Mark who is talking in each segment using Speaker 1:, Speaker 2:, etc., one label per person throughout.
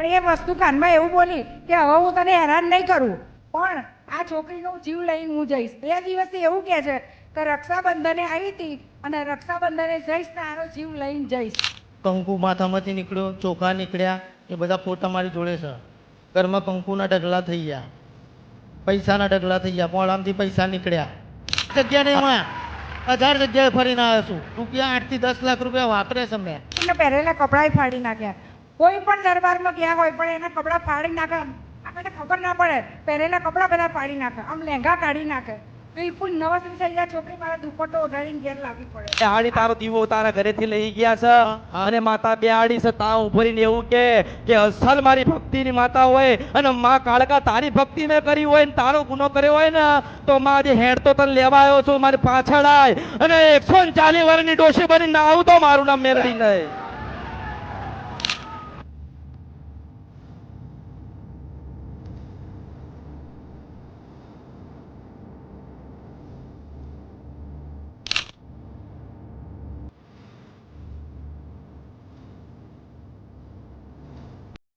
Speaker 1: પણ એ વસ્તુ કાનમાં એવું બોલી કે હવે હું તને હેરાન નહીં કરું. પણ આ છોકરીનો જીવ લઈને હું જઈશ. બે દિવસથી એવું કહે છે કે રક્ષાબંધને આવી હતી અને રક્ષાબંધને જઈશ ને આનો જીવ લઈને જઈશ.
Speaker 2: કંકુ માથામાંથી નીકળ્યો ચોખા નીકળ્યા એ બધા ફોટા મારી જોડે છે. ઘરમાં કંકુના ઢગલા થઈ ગયા. પૈસાના ઢગલા થઈ ગયા. પોળામથી પૈસા નીકળ્યા. જગ્યા એમાં હજાર જગ્યાએ ફરીને આવ્યો છું. રૂપિયા આઠથી દસ લાખ રૂપિયા વાપરે છે મેં.
Speaker 1: પહેરેલા કપડાં ફાડી નાખ્યા. કોઈ પણ દરબારમાં ગયા હોય પણ એના કપડાં ફાડી નાખે. આપણને ખબર ના પડે. પહેરેલા કપડાં બધા ફાડી નાખે. આમ લહેંગા કાઢી નાખે. બિલકુલ નવસ થઈ જાય. છોકરી મારા દુપટ્ટો ઓઢાડીને ઘેર લાવી પડે.
Speaker 3: હાડી આડી તારો દીવો તારા ઘરેથી લઈ ગયા છે. અને માતા બે આડી છે. તા ઉભરીને એવું કે કે અસલ મારી ભક્તિની માતા હોય અને માં કાળકા તારી ભક્તિ મેં કરી હોય ને તારો ગુનો કર્યો હોય ને તો માં આજે હેડ તો તને લેવા આવ્યો છું. મારી પાછળ આય. અને એકસો ને ચાલીસ વર્ષની ડોશી બનીને આવું તો મારું નામ મેળવી નહીં.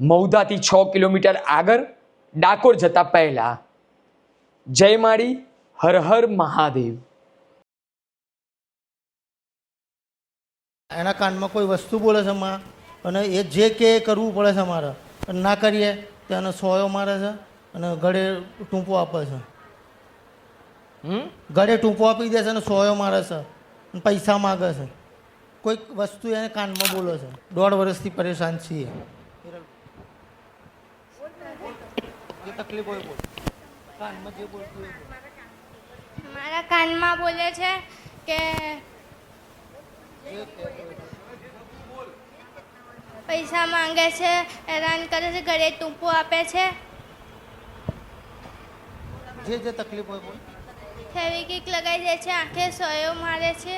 Speaker 4: મૌદાથી છ કિલોમીટર આગળ ડાકોર જતા પહેલા જય માળી હર હર મહાદેવ.
Speaker 2: એના કાનમાં કોઈ વસ્તુ બોલે છે માં? અને એ જે કે એ કરવું પડે છે મારે. અને ના કરીએ તો એને સોયો મારે છે અને ગળે ટૂંપો આપે છે.
Speaker 4: હમ?
Speaker 2: ગળે ટૂંપો આપી દે છે અને સોયો મારે છે પૈસા માગે છે. કોઈક વસ્તુ એને કાનમાં બોલે છે. દોઢ વર્ષથી પરેશાન છીએ જે તકલીફ હોય બોલ. કાનમાં જે બોલતું હોય
Speaker 5: મારા કાનમાં બોલે છે કે પૈસા માંગે છે હેરાન કરે છે ઘરે ટૂંપો આપે છે.
Speaker 2: જે જે તકલીફ હોય બોલ.
Speaker 5: ફેવિકિક લગાવી દે છે આંખે સોયો મારે છે.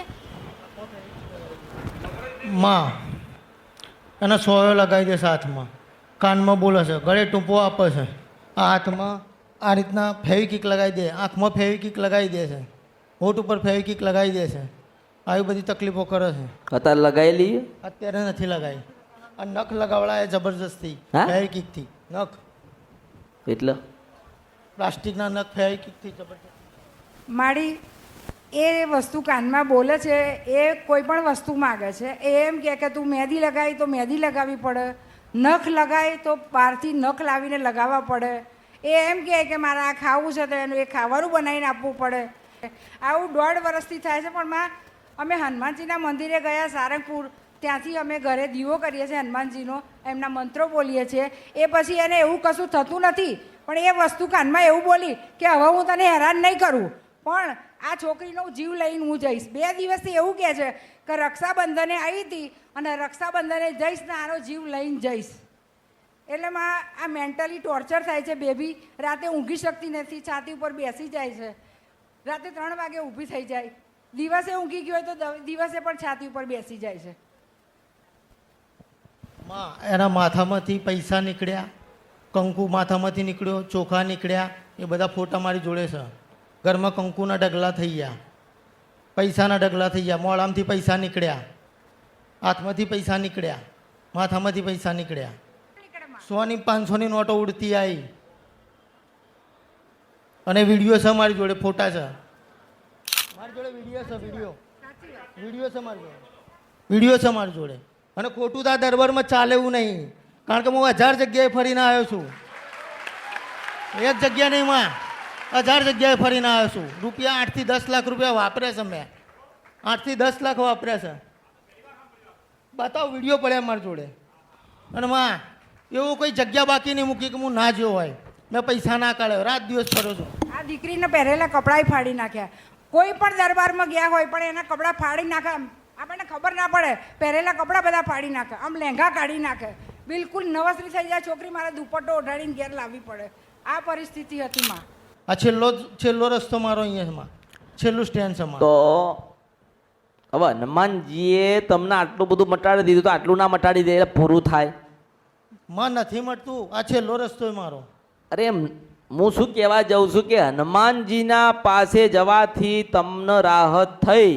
Speaker 2: માં અને સોયો લગાવી દે હાથમાં કાનમાં બોલે છે ગળે ટૂંપો આપે છે. આ હાથમાં આ રીતના ફેવિકિક લગાવી દે આંખમાં ફેવિકિક લગાવી દે છે. હોઠ ઉપર ફેવિકિક લગાવી દે છે. આવી બધી તકલીફો કરે છે.
Speaker 6: અત્યારે લગાવેલી
Speaker 2: અત્યારે નથી લગાવી આ નખ લગાવડાય જબરજસ્તી
Speaker 6: હા?
Speaker 2: ફેવિકિકથી નખ.
Speaker 6: એટલે?
Speaker 2: પ્લાસ્ટિકના નખ ફેવિકિકથી જબરજસ્ત.
Speaker 1: મારી એ વસ્તુ કાનમાં બોલે છે એ કોઈ પણ વસ્તુ માગે છે એ એમ કહે કે તું મહેંદી લગાવી તો મહેંદી લગાવવી પડે. નખ લગાય તો બહારથી નખ લાવીને લગાવવા પડે. એ એમ કહે કે મારે આ ખાવું છે તો એનું એ ખાવાનું બનાવીને આપવું પડે. આવું દોઢ વર્ષથી થાય છે, પણ માં, અમે હનુમાનજીના મંદિરે ગયા, સારંગપુર. ત્યાંથી અમે ઘરે દીવો કરીએ છીએ હનુમાનજીનો, એમના મંત્રો બોલીએ છીએ. એ પછી એને એવું કશું થતું નથી, પણ એ વસ્તુ કાનમાં એવું બોલી કે હવે હું તને હેરાન નહીં કરું. પણ આ છોકરીનો જીવ લઈને હું જઈશ. બે દિવસથી એવું કહે છે કે રક્ષાબંધને આવી હતી અને રક્ષાબંધને જઈશ ને આનો જીવ લઈને જઈશ. એટલે માં આ મેન્ટલી ટોર્ચર થાય છે બેબી. રાતે ઊંઘી શકતી નથી, છાતી ઉપર બેસી જાય છે. રાતે ત્રણ વાગે ઊભી થઈ જાય. દિવસે ઊંઘી ગયો હોય તો દિવસે પણ છાતી ઉપર બેસી જાય છે.
Speaker 2: એના માથામાંથી પૈસા નીકળ્યા, કંકુ માથામાંથી નીકળ્યો, ચોખા નીકળ્યા, એ બધા ફોટા મારી જોડે છે. ઘરમાં કંકુના ઢગલા થઈ ગયા. પૈસાના ઢગલા થઈ ગયા. મોડામાંથી પૈસા નીકળ્યા. હાથમાંથી પૈસા નીકળ્યા. માથામાંથી પૈસા નીકળ્યા. સોની પાંચસોની નોટો ઉડતી આવી અને વીડિયો છે મારી જોડે, ફોટા છે. મારી જોડે વીડિયો છે, વીડિયો. વીડિયો છે મારી જોડે. વીડિયો છે મારી જોડે. અને ખોટું તો દરબારમાં ચાલે એવું નહીં. કારણ કે હું હજાર જગ્યાએ ફરીને આવ્યો છું. એક જગ્યા નહીં માં. હજાર જગ્યાએ ફરીને આવ્યો છું. રૂપિયા આઠથી દસ લાખ રૂપિયા વાપરે છે મેં. આઠથી દસ લાખ વાપરે છે. બતાવો, વીડિયો પડ્યા મારી જોડે. અને માં, એવું કોઈ જગ્યા બાકી નહીં મૂકી કે હું ના જ્યો હોય. મેં પૈસા ના કાઢ્યો. રાત દિવસ ફરો છું.
Speaker 1: આ દીકરીને પહેરેલા કપડાં ફાડી નાખ્યા. કોઈ પણ દરબારમાં ગયા હોય પણ એના કપડાં ફાડી નાખે. આપણને ખબર ના પડે. પહેરેલા કપડાં બધા ફાડી નાખે. આમ લહેંગા કાઢી નાખે. બિલકુલ નવસરી થઈ જાય, છોકરી મારે દુપટ્ટો ઓઢાડીને ઘેર લાવવી પડે. આ પરિસ્થિતિ હતી માં.
Speaker 2: આ છેલ્લો છેલ્લો રસ્તો મારો અહીંયા છેલ્લું સ્ટેન્ડ છે
Speaker 6: તો હવે હનુમાનજીએ તમને આટલું બધું મટાડી દીધું તો આટલું ના મટાડી દે એટલે પૂરું થાય.
Speaker 2: માં નથી મટતું આ છેલ્લો રસ્તો મારો.
Speaker 6: અરે એમ હું શું કહેવા જાઉં છું કે હનુમાનજીના પાસે જવાથી તમને રાહત થઈ.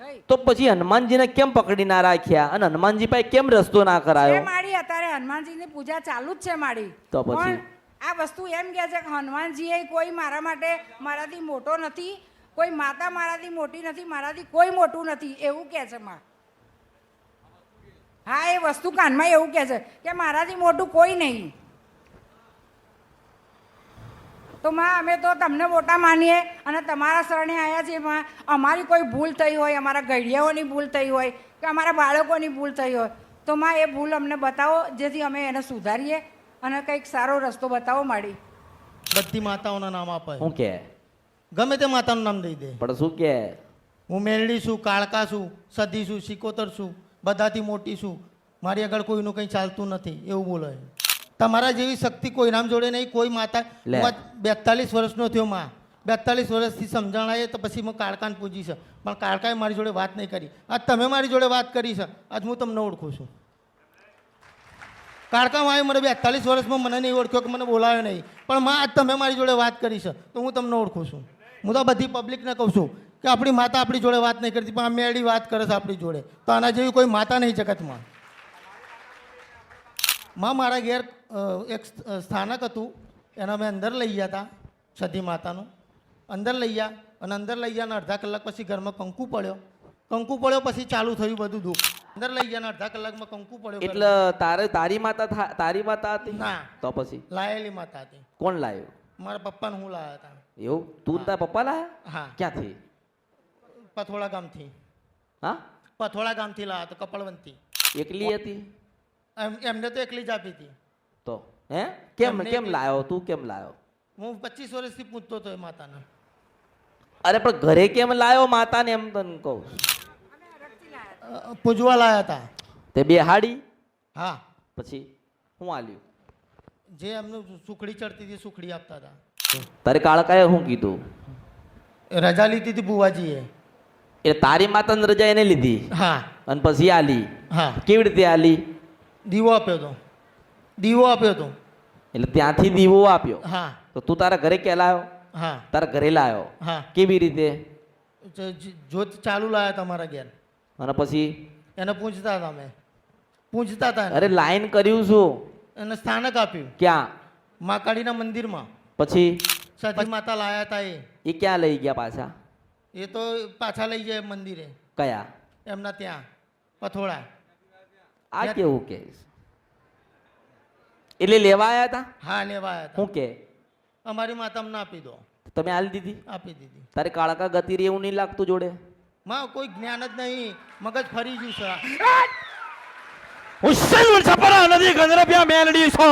Speaker 1: થઈ
Speaker 6: તો પછી હનુમાનજીને કેમ પકડી ના રાખ્યા? અને હનુમાનજી પાસે કેમ રસ્તો ના કરાયો?
Speaker 1: મારી અત્યારે હનુમાનજીની પૂજા ચાલુ જ છે મારી.
Speaker 6: તો પછી?
Speaker 1: આ વસ્તુ એમ કહે છે કે હનુમાનજીએ કોઈ મારા માટે મારાથી મોટો નથી, કોઈ માતા મારાથી મોટી નથી, મારાથી કોઈ મોટું નથી, એવું કહે છે માં. હા, એ વસ્તુ કાનમાં એવું કહે છે કે મારાથી મોટું કોઈ નહીં. તો માં, અમે તો તમને મોટા માનીએ અને તમારા શરણે આવ્યા છીએ માં. અમારી કોઈ ભૂલ થઈ હોય, અમારા ઘડિયાઓની ભૂલ થઈ હોય કે અમારા બાળકોની ભૂલ થઈ હોય, તો માં, એ ભૂલ અમને બતાવો જેથી અમે એને સુધારીએ. અને કંઈક સારો રસ્તો બતાવો માડી.
Speaker 2: બધી માતાઓના નામ આપે.
Speaker 6: શું કે?
Speaker 2: ગમે તે માતાનું નામ દઈ દે.
Speaker 6: પણ શું કે?
Speaker 2: હું મેલડી છું કાળકા છું સદી છું સિકોતર છું બધાથી મોટી છું. મારી આગળ કોઈનું કંઈ ચાલતું નથી એવું બોલે. તમારા જેવી શક્તિ કોઈ નામ જોડે નહીં કોઈ માતા હું બેતાલીસ વર્ષનો થયો માં. બેતાલીસ વર્ષથી સમજાણાય તો પછી હું કાળકાને પૂજી છે. પણ કાળકાએ મારી જોડે વાત નહીં કરી. આજ તમે મારી જોડે વાત કરી છે. આજ હું તમને ઓળખું છું. કાળકા આવી મને બેતાલીસ વર્ષમાં મને નહીં ઓળખ્યો કે મને બોલાવ્યો નહીં. પણ માં, આજ તમે મારી જોડે વાત કરી છે, તો હું તમને ઓળખું છું. હું તો બધી પબ્લિકને કહું છું કે આપણી માતા આપણી જોડે વાત નહીં કરતી, પણ આ મેળી વાત કરે છે આપણી જોડે. તો આના જેવી કોઈ માતા નહીં જગતમાં. માં, મારા ઘેર એક સ્થાનક હતું. એના મેં અંદર લઈ ગયા હતા સતી માતાનું. અંદર લઈ ગયા, અને અંદર લઈ ગયા અને અડધા કલાક પછી ઘરમાં કંકુ પડ્યો. કંકુ પડ્યો પછી ચાલુ થયું બધું દુઃખ. અંદર લઈ ગયા અડધા કલાકમાં કંકુ પડ્યો
Speaker 6: એટલે તારે તારી માતા તારી માતા હતી?
Speaker 2: ના.
Speaker 6: તો પછી?
Speaker 2: લાયેલી માતા હતી.
Speaker 6: કોણ લાવ્યો
Speaker 2: મારા પપ્પાને હું લાયા હતા.
Speaker 6: એવું? તું તારા પપ્પા લાયા?
Speaker 2: હા.
Speaker 6: ક્યાંથી?
Speaker 2: પથોળા ગામથી.
Speaker 6: હા?
Speaker 2: પથોળા ગામથી લાયા હતા કપડવંતી.
Speaker 6: એકલી હતી?
Speaker 2: એમ એમને તો એકલી જ આપી હતી.
Speaker 6: તો હે? કેમ કેમ લાયો? તું કેમ લાયો?
Speaker 2: હું પચીસ વર્ષથી પૂછતો હતો એ માતાને.
Speaker 6: અરે પણ ઘરે કેમ લાયો માતાને એમ તને કહું?
Speaker 2: પૂજવા લાયા હતા.
Speaker 6: તે બે હાડી
Speaker 2: હા.
Speaker 6: પછી હું આલ્યું.
Speaker 2: જે એમનું સુખડી ચડતી હતી સુખડી આપતા હતા.
Speaker 6: તારે કાળકાએ શું કીધું?
Speaker 2: રજા લીધી હતી બુવાજીએ
Speaker 6: એટલે તારી માતાની રજા એને લીધી?
Speaker 2: હા.
Speaker 6: અને પછી આલી?
Speaker 2: હા.
Speaker 6: કેવી રીતે આલી?
Speaker 2: દીવો આપ્યો હતો. દીવો આપ્યો હતો.
Speaker 6: એટલે ત્યાંથી દીવો આપ્યો.
Speaker 2: હા.
Speaker 6: તો તું તારા ઘરે કે લાવ્યો
Speaker 2: હા.
Speaker 6: તારા ઘરે લાવ્યો
Speaker 2: હા.
Speaker 6: કેવી રીતે?
Speaker 2: જોત ચાલુ લાવ્યા તમારા ઘેર.
Speaker 6: અને પછી?
Speaker 2: એને પૂછતા હતા અમે. પૂછતા હતા
Speaker 6: અરે લાઈન કર્યું શું?
Speaker 2: એને સ્થાનક આપ્યું.
Speaker 6: ક્યાં?
Speaker 2: માકાળીના મંદિરમાં.
Speaker 6: પછી?
Speaker 2: સતી માતા લાયા હતા એ.
Speaker 6: એ ક્યાં લઈ ગયા પાછા?
Speaker 2: એ તો પાછા લઈ ગયા મંદિરે.
Speaker 6: કયા?
Speaker 2: એમના ત્યાં પથોળા.
Speaker 6: આ કેવું કે? એટલે લેવા આવ્યા હતા
Speaker 2: હા લેવા આવ્યા હતા
Speaker 6: શું કે?
Speaker 2: અમારી માતા અમને આપી દો.
Speaker 6: તમે આલી દીધી?
Speaker 2: આપી દીધી.
Speaker 6: તારે કાળકા ગતિ રે એવું નહીં લાગતું જોડે?
Speaker 2: માં કોઈ જ્ઞાન જ નહીં. મગજ ફરી ગયું છે.
Speaker 3: હુસેન છપરા નદી ગંદરપિયા મેલડી છો.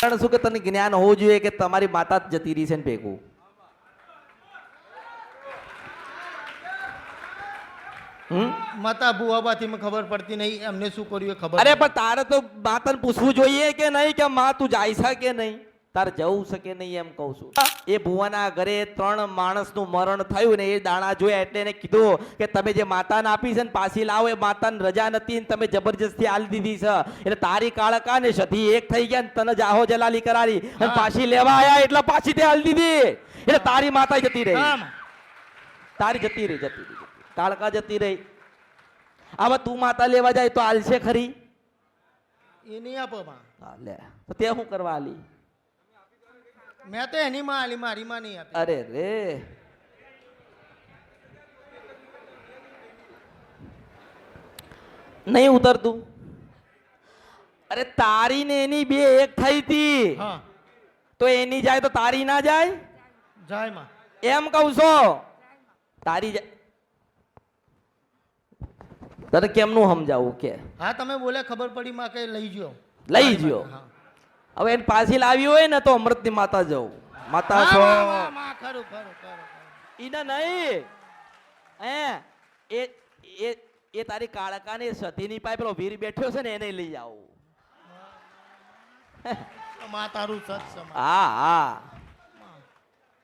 Speaker 6: કારણ શું કે તને જ્ઞાન હોવું જોઈએ કે તમારી માતા જ જતી રહી છે ને ભેગું?
Speaker 2: માતા બુવાબાથી મને ખબર પડતી નહીં એમને શું કર્યું એ ખબર
Speaker 6: અરે પણ તારે તો માતાને પૂછવું જોઈએ કે નહીં કે માં તું જાય છે કે નહીં? તારે જવું છે કે નહીં એમ કહું છું. એ ભુવાના ઘરે ત્રણ માણસનું મરણ થયું ને એ દાણા જોયા એટલે એને કીધું કે તમે જે માતાને આપી છે ને પાછી લાવો એ માતાને રજા નથી ને તમે જબરજસ્તી આલી દીધી છે. એટલે તારી કાળકા ને સધી એક થઈ ગયા ને તને જાહો જલાલી કરારી અને પાછી લેવા આયા એટલે પાછી તે આલી દીધી. એટલે તારી માતા જતી રહી. તારી જતી રહી જતી રહી. કાળકા જતી રહી. હવે તું માતા લેવા જાય તો આલશે ખરી?
Speaker 2: એ નહીં આપો માં.
Speaker 6: લે. તો તે શું કરવા આલી?
Speaker 2: મેં તો એની માં આલી મારી માં નહીં આપી.
Speaker 6: અરે રે. નહીં ઉતરતું? અરે તારી ને એની બે એક થઈ હતી તો એની જાય તો તારી ના જાય?
Speaker 2: જાય માં.
Speaker 6: એમ કહું છો? તારી જાય. તને કેમનું સમજાવું કે?
Speaker 2: હા તમે બોલે ખબર પડી માં કે લઈ ગયો.
Speaker 6: લઈ ગયો. હવે એને પાછી લાવી હોય ને તો અમૃતની માતા જવું. માતા છો. ઈને નહીં. હે એ એ એ તારી કાળકાની સતીની પાસે પેલો વીર બેઠ્યો છે ને એને લઈ આવું.
Speaker 2: માતારું સત
Speaker 6: હા હા.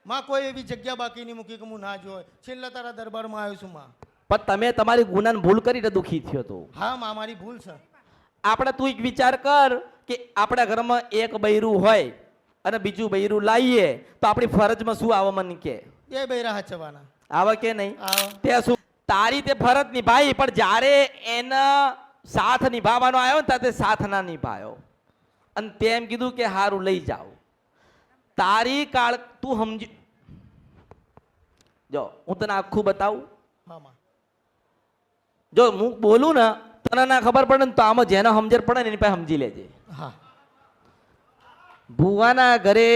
Speaker 2: માં કોઈ એવી જગ્યા બાકી નહીં મૂકી કે હું ના જોય છેલ્લા તારા દરબારમાં આવ્યો છું માં.
Speaker 6: પણ તમે તમારી ગુનાને ભૂલ કરીને દુખી થયો તો.
Speaker 2: હા માં મારી ભૂલ છે.
Speaker 6: આપણે તું એક વિચાર કર કે આપણા ઘરમાં એક બૈરું હોય અને બીજું બૈરું લાવીએ તો આપણી ફરજમાં શું આવે મને કે?
Speaker 2: એ બૈરા હચવાના
Speaker 6: આવે કે નહીં? તે શું? તારી તે ફરજ નિભાઈ પણ જ્યારે એના સાથ નિભાવવાનો આવ્યો ને ત્યારે સાથ ના નિભાયો. અને તેમ કીધું કે હારું લઈ જાઓ. તારી કાળ તું સમજી જો હું તને આખું બતાવું.
Speaker 2: હા
Speaker 6: જો હું બોલું ને તને ના ખબર પડે ને તો આમાં જેને સમજર પડે ને એની પાસે સમજી લેજે.
Speaker 2: હા.
Speaker 6: ભુવાના ઘરે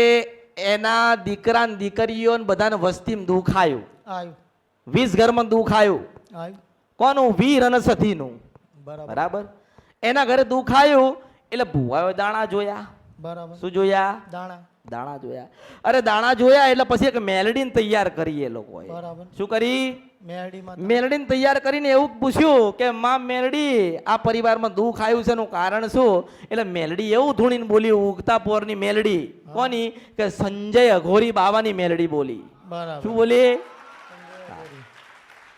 Speaker 6: એના દીકરા ને દીકરીઓ ને બધાને વસ્તીમાં દુઃખ આવ્યું વીસ ઘરમાં દુઃખ આવ્યું કોનું? વીર અને સતીનું.
Speaker 2: બરાબર.
Speaker 6: બરાબર? એના ઘરે દુઃખ આવ્યું એટલે ભુવાએ દાણા જોયા.
Speaker 2: બરાબર.
Speaker 6: શું જોયા?
Speaker 2: દાણા.
Speaker 6: દાણા જોયા. અરે દાણા જોયા એટલે પછી એક મેલડીને તૈયાર કરી એ લોકોએ.
Speaker 2: બરાબર.
Speaker 6: શું કરી? મેલડીને તૈયાર કરીને એવું પૂછ્યું કે માં મેલડી આ પરિવારમાં દુઃખ આવ્યું છે એનું કારણ શું? એટલે મેલડી એવું ધૂણીને બોલી ઉગતા પોરની મેલડી. કોની? કે સંજય અઘોરી બાવાની મેલડી બોલી. શું બોલી?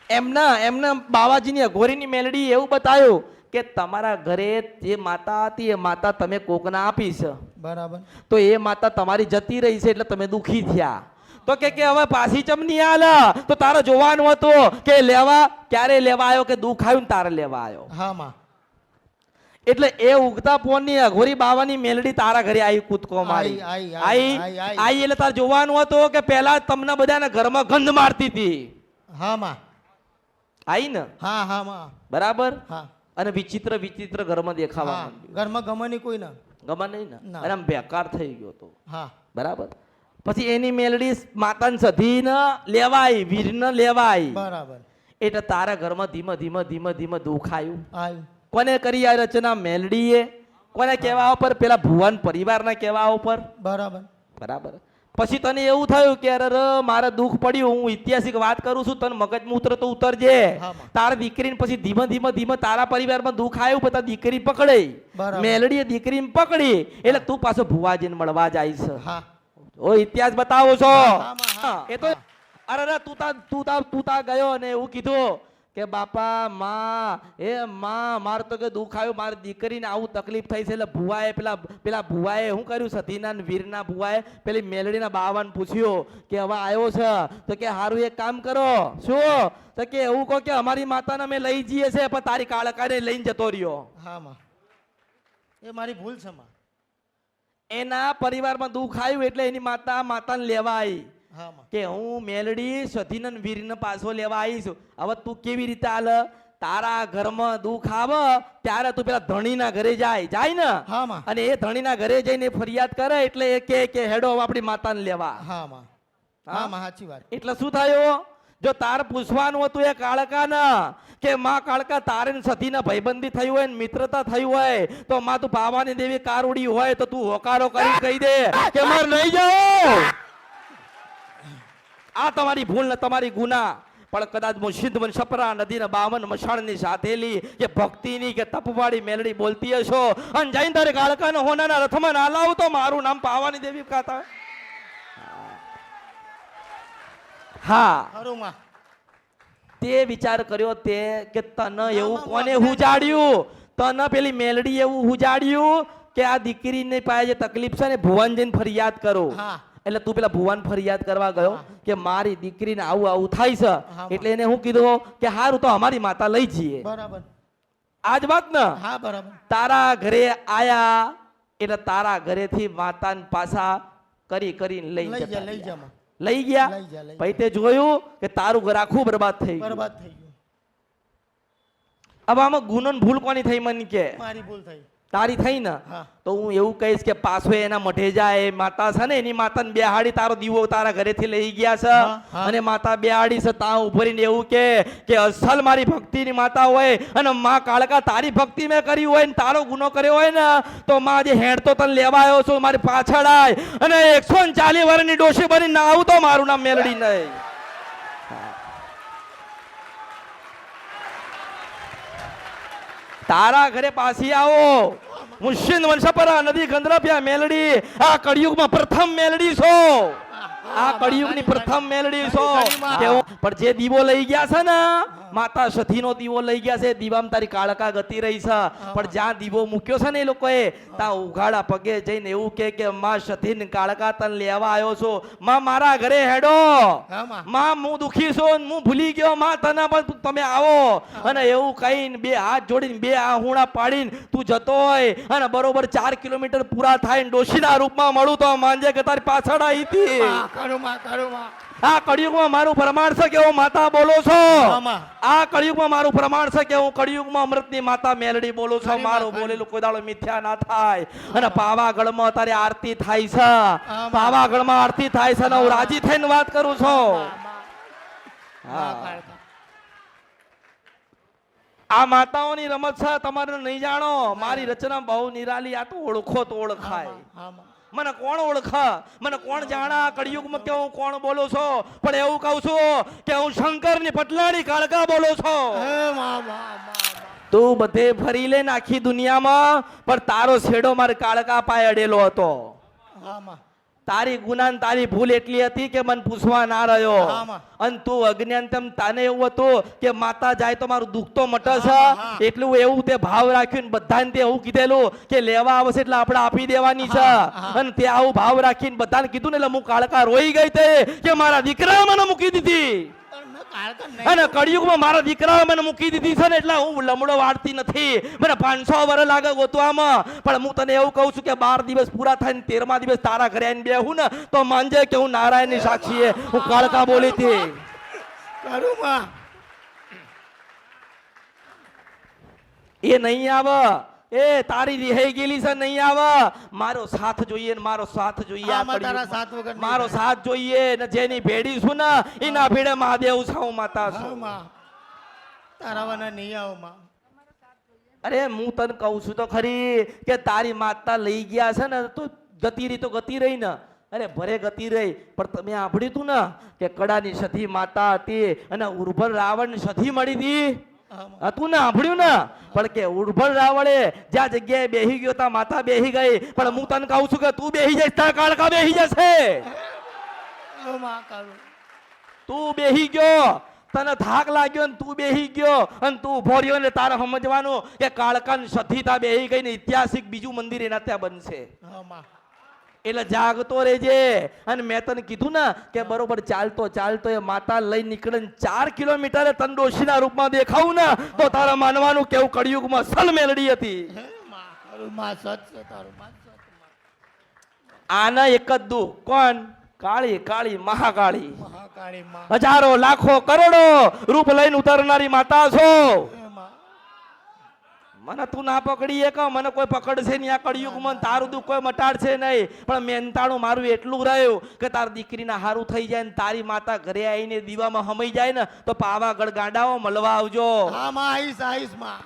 Speaker 6: એમના એમના બાવાજીની અઘોરીની મેલડી એવું બતાવ્યું કે તમારા ઘરે જે માતા હતી એ માતા તમે કોકના આપી છે.
Speaker 2: બરાબર.
Speaker 6: તો એ માતા તમારી જતી રહી છે એટલે તમે દુખી થયા. તો કે કે હવે પાછી ચમની આલ તો તારે જોવાનું હતું કે લેવા ક્યારે લેવા આવ્યો કે દુખ આવ્યું તારે લેવા આવ્યો?
Speaker 2: હા માં.
Speaker 6: એટલે એ ઉગતા પોનની અઘોરી બાવાની મેલડી તારા ઘરે આવી કૂદકો મારી.
Speaker 2: આઈ. આઈ
Speaker 6: એટલે તારે જોવાનું હતું કે પેલા તમને બધાને ઘરમાં ગંધ મારતી હતી.
Speaker 2: હા માં.
Speaker 6: આઈ ને?
Speaker 2: હા હા માં.
Speaker 6: બરાબર?
Speaker 2: હા.
Speaker 6: અને વિચિત્ર વિચિત્ર ઘરમાં દેખાવા
Speaker 2: ઘરમાં ગમે નહીં કોઈ ના
Speaker 6: ગમા નહીં ને? અને આમ બેકાર થઈ ગયો તો.
Speaker 2: હા.
Speaker 6: બરાબર? પછી એની મેલડી માતાને સધીને લેવાય વીરને લેવાય.
Speaker 2: બરાબર.
Speaker 6: એટલે તારા ઘરમાં ધીમે ધીમે ધીમે ધીમે દુઃખ આવ્યું
Speaker 2: આવ્યું
Speaker 6: કોને કરી આ રચના? મેલડીએ. કોને કહેવા ઉપર? પેલા ભુવન પરિવારના કહેવા ઉપર.
Speaker 2: બરાબર.
Speaker 6: બરાબર? પછી તને એવું થયું કે અરે મારે દુઃખ પડ્યું હું ઐતિહાસિક વાત કરું છું તને મગજમાં ઉતરે તો ઉતરજે. તારા દીકરીને પછી ધીમે ધીમે ધીમે તારા પરિવારમાં દુઃખ આવ્યું પછી તારી દીકરી પકડી. મેલડીએ દીકરીને પકડી. એટલે તું પાછો ભુવાજીને મળવા જાય ઓ ઇતિહાસ બતાવો છો. એ તો અરે અરે તું તા તું તા તું તા ગયો અને એવું કીધું. કે બાપા માં એ માં મારે તો કે દુઃખ આવ્યું મારી દીકરીને આવું તકલીફ થઈ છે. એટલે ભુવાએ પેલા પેલા ભુવાએ શું કર્યું? સતીના વીરના ભુવાએ પેલી મેલડીના બાવાને પૂછ્યું કે હવે આવ્યો છે? તો કે સારું એક કામ કરો. શું? તો કે એવું કહો કે અમારી માતાને અમે લઈ જઈએ છે પણ તારી કાળકાને લઈને જતો રહ્યો.
Speaker 2: હા માં. એ મારી ભૂલ છે માં.
Speaker 6: એના પરિવારમાં દુઃખ આવ્યું એટલે એની માતા માતાને લેવા આવી. કે હું મેલડી સતીનંદ વીરને પાછો લેવા આવીશ. હવે તું કેવી રીતે હાલ? તારા ઘરમાં દુઃખ આવે ત્યારે તું પેલા ધણીના ઘરે જાય. જાય ને? અને એ ધણીના ઘરે જઈને ફરિયાદ કરે એટલે એ કે કે હેડો આપણી માતાને લેવા.
Speaker 2: હા માં. હા? માં સાચી વાત.
Speaker 6: એટલે શું થયો જો તાર પૂછવાનું હતું એ કાળકાના કે માં કાળકા તારે ને સતીના ભાઈબંધી થયું હોય ને મિત્રતા થયું હોય તો માં તું ભાવાની દેવી કારુડી હોય તો તું હોકારો કરી કહી દે કે માર નહીં જાઓ આ તમારી ભૂલ ને તમારી ગુના. પણ કદાચ હું સિદ્ધવન સપરા નદીના બાવન મશાળની સાથેલી કે ભક્તિની કે તપવાળી મેલડી બોલતી હશો. અને જૈન દરેક કાળકાના હોનાના રથમાં ના લાવું તો મારું નામ પાવાની દેવી કાતા. હા. તે વિચાર કર્યો તે કે તને એવું કોને હુજાડ્યું? તને પેલી મેલડી એવું હુજાડ્યું કે આ દીકરીને પાસે જે તકલીફ છે ને ભુવન જઈને ફરિયાદ કરો.
Speaker 2: હા.
Speaker 6: એટલે તું પેલા ભુવન ફરિયાદ કરવા ગયો કે મારી દીકરીને આવું આવું થાય છે. એટલે એને હું કીધું કે હારું તો અમારી માતા લઈ જઈએ.
Speaker 2: બરાબર.
Speaker 6: આજ વાત ને.
Speaker 2: હા બરાબર.
Speaker 6: તારા ઘરે આયા એટલે તારા ઘરેથી માતાને પાછા કરી કરીને લઈ
Speaker 2: લઈ
Speaker 6: જતા
Speaker 2: લઈ જા
Speaker 6: લઈ ગયા? પછી તે જોયું કે તારું ઘર આખું બરબાદ થઈ ગયું.
Speaker 2: બરબાદ થઈ ગયું.
Speaker 6: હવે આમાં ગુનો ભૂલ કોની થઈ મને કે?
Speaker 2: મારી ભૂલ થઈ.
Speaker 6: તારી થઈ ને તો હું એવું કહીશ કે પાછો એના મઠે જાય એ માતા છે ને એની માતાને બેહાડી તારો દીવો તારા ઘરેથી લઈ ગયા છે. અને માતા બેહાડી છે તા ઉભરીને એવું કે કે અસલ મારી ભક્તિની માતા હોય અને માં કાળકા તારી ભક્તિ મેં કરી હોય ને તારો ગુનો કર્યો હોય ને તો માં જે હેડ તો તને લેવા આવ્યો છું મારી પાછળ આય. અને એકસો ને ચાલીસ વર્ષની ડોશી બની ના આવું તો મારું નામ મેલડી નહીં. તારા ઘરે પાછી આવો. મુશ્ચિન વંશપરા નદી ગંદ્રપ્યા મેલડી. આ કળિયુગમાં પ્રથમ મેલડી છો. આ કળિયુગની પ્રથમ મેલડી છો. પણ જે દીવો લઈ ગયા છે ને માતા સતીનો દીવો લઈ ગયા છે. દીવામાં તારી કાળકા ગતિ રહી છે. પણ જ્યાં દીવો મૂક્યો છે ને એ લોકોએ ત્યાં ઉઘાડા પગે જઈને એવું કે કે માં સતીન કાળકા તને લેવા આવ્યો છો. માં મારા ઘરે હેડો.
Speaker 2: માં.
Speaker 6: હું દુખી છું હું ભૂલી ગયો. માં તને પણ તમે આવો. અને એવું કહીને બે હાથ જોડીને બે આહુણા પાડીને તું જતો હોય અને બરોબર ચાર કિલોમીટર પૂરા થાય ને ડોશીના રૂપમાં મળું તો માંજે કે તારી પાછળ આવી હતી. આ કળિયુગમાં મારું પ્રમાણ છે કે હું માતા બોલો છો? આ કળિયુગમાં મારું પ્રમાણ છે કે હું કળિયુગમાં અમૃતની માતા મેલડી બોલું છું? મારું. બોલેલું કોઈ દાડો મિથ્યા ના થાય. અને પાવાગઢમાં અત્યારે આરતી થાય છે.
Speaker 2: માં.
Speaker 6: પાવાગઢમાં આરતી થાય છે અને હું રાજી થઈને વાત કરું છું. આ માતાઓની રમત છે તમારે નહીં જાણો. મારી રચના બહુ નિરાલી આ તો ઓળખો તો ઓળખાય. મને કોણ ઓળખા મને કોણ જાણા કળિયુગમાં કે હું કોણ બોલું છું પણ એવું કહું છું કે હું શંકરની પટલાણી કાળકા બોલું છું. તું બધે ફરી લે નાખી આખી દુનિયામાં પણ તારો છેડો મારે કાળકા પાય અડેલો હતો
Speaker 2: હા.
Speaker 6: તારી ગુના તારી ભૂલ એટલી હતી કે મને પૂછવા ના રહ્યો. અને તું અજ્ઞાનતમ તાને એવું હતું કે માતા જાય તો મારું દુઃખ તો મટે છે.
Speaker 2: હા, હા.
Speaker 6: એટલું એવું તે ભાવ રાખ્યું બધાને તે એવું કીધેલું કે લેવા આવશે એટલે આપણે આપી દેવાની છે. અને તે આવું ભાવ રાખીને બધાને કીધું ને એટલે હું કાળકા રોઈ ગઈ તે કે મારા દીકરા મને મૂકી દીધી. અને કળિયુગમાં મારા દીકરાઓ મને મૂકી દીધી છે ને એટલે હું લમડો વાળતી નથી. મને પાંચસો વર્ષ લાગે ગોતવામાં. પણ હું તને એવું કહું છું કે બાર દિવસ પૂરા થાય ને તેરમા દિવસ તારા ઘરે આવીને બેહું ને તો માનજે કે હું નારાયણની સાક્ષી હું કાળકા બોલી હતી. એ નહીં આવે. એ તારી રિહાઈ ગયેલી છે નહીં આવે. મારો સાથ જોઈએ ને મારો સાથ જોઈએ
Speaker 2: તારા સાથ વગર
Speaker 6: મારો સાથ જોઈએ ને જેની ભેડી છું ને એના ભેડે મહાદેવ છું માતા છું.
Speaker 2: માં. તારા વના નહીં આવો માં.
Speaker 6: અરે હું તને કહું છું તો ખરી કે તારી માતા લઈ ગયા છે ને તો ગતિ રહી તો ગતિ રહી ને. અરે ભરે ગતિ રહી. પણ તમે સાંભળ્યું તું ને કે કડાની સધી માતા હતી અને ઉર્ભર રાવણ સધી મળી હતી?
Speaker 2: માં.
Speaker 6: હતું સાંભળ્યું ને પણ કે ઉર્ભર રાવણે જ્યાં જગ્યાએ બેહી ગયો ત્યાં માતા બેહી ગઈ પણ હું તને કહું છું કે તું બેહી જઈશ ત્યાં કાળકા બેહી જશે. તું બેહી ગયો તને થાક લાગ્યો ને તું બેહી ગયો અને તું ઊભો રહ્યો ને તારે સમજવાનું કે કાળકાની સતીતા બેહી ગઈ ને ઐતિહાસિક બીજું મંદિર એના ત્યાં બનશે
Speaker 2: હા.
Speaker 6: એટલે જાગતો રહેજે. અને મેં તને કીધું ને કે બરોબર ચાલતો ચાલતો એ માતા લઈ નીકળે ચાર કિલોમીટરે તન ડોશીના રૂપમાં દેખાવું ને તો તારા માનવાનું કેવું કળિયુગમાં સલ મેલડી હતી. આના એક જ દુઃખ. કોણ? કાળી કાળી મહાકાળી. હજારો લાખો કરોડો રૂપ લઈને ઉતરનારી માતા છો. મને તું ના પકડી એક મને કોઈ પકડશે નહીં. આ કળિયુગમાં તારું દુઃખ કોઈ મટાડશે નહીં. પણ મહેનતાણું મારું એટલું રહ્યું કે તાર દીકરીના હારું થઈ જાય ને તારી માતા ઘરે આવીને દીવામાં હમાઈ જાય ને તો પાવાગઢ ગાંડાઓ મળવા આવજો.
Speaker 2: હા માં આવીશ આવીશમાં.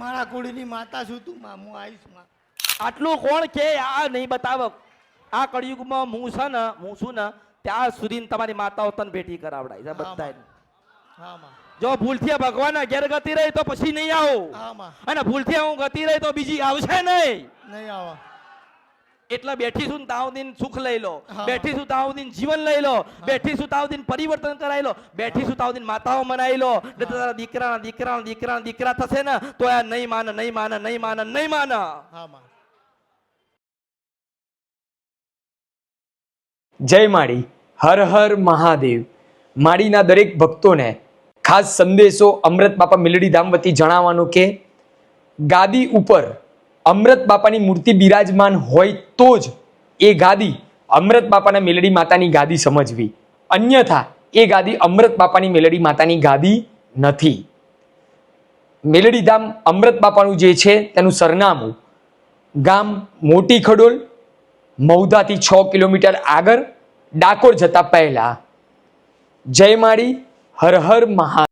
Speaker 2: મારા કુળની માતા છું તું માં. હું આવીશમાં.
Speaker 6: આટલું કોણ કે? આ નહીં બતાવો. આ કળિયુગમાં હું છે ને હું છું ને ત્યાં સુધી તમારી માતાઓ તને ભેટી કરાવડાય બધાને
Speaker 2: હા માં.
Speaker 6: જો ભૂલથી ભગવાન ઘેર ગતિ રહી તો પછી નહીં આવું. અને ભૂલથી હું ગતિ રહી તો બીજી આવશે નહીં.
Speaker 2: નહીં આવો.
Speaker 6: એટલે બેઠી છું તાવ દિન સુખ લઈ લો.
Speaker 2: બેઠીશું
Speaker 6: બેઠી છું તાવ દિન જીવન લઈ લો. બેઠી છું તાવ દિન પરિવર્તન કરાવી લો. બેઠી છું તાવ દિન માતાઓ મનાવી લો. એટલે તારા દીકરાના દીકરાના દીકરાના દીકરા થશે ને તો આ નહીં માને નહીં માને નહીં માને નહીં માને.
Speaker 4: જય માળી. હર હર મહાદેવ. માળીના દરેક ભક્તોને ખાસ સંદેશો અમૃત બાપા મિલડી ધામ જણાવવાનું કે, ગાદી ઉપર અમૃત બાપાની મૂર્તિ બિરાજમાન હોય તો જ એ ગાદી અમૃત બાપાના મેલડી માતાની ગાદી સમજવી. અન્યથા, એ ગાદી અમૃત બાપાની મેલડી માતાની ગાદી નથી. મેલડી ધામ અમૃત બાપાનું જે છે તેનું સરનામું ગામ મોટી ખડોલ મૌદાથી છ કિલોમીટર આગળ, ડાકોર જતા પહેલાં. જય માળી. હર હર મહા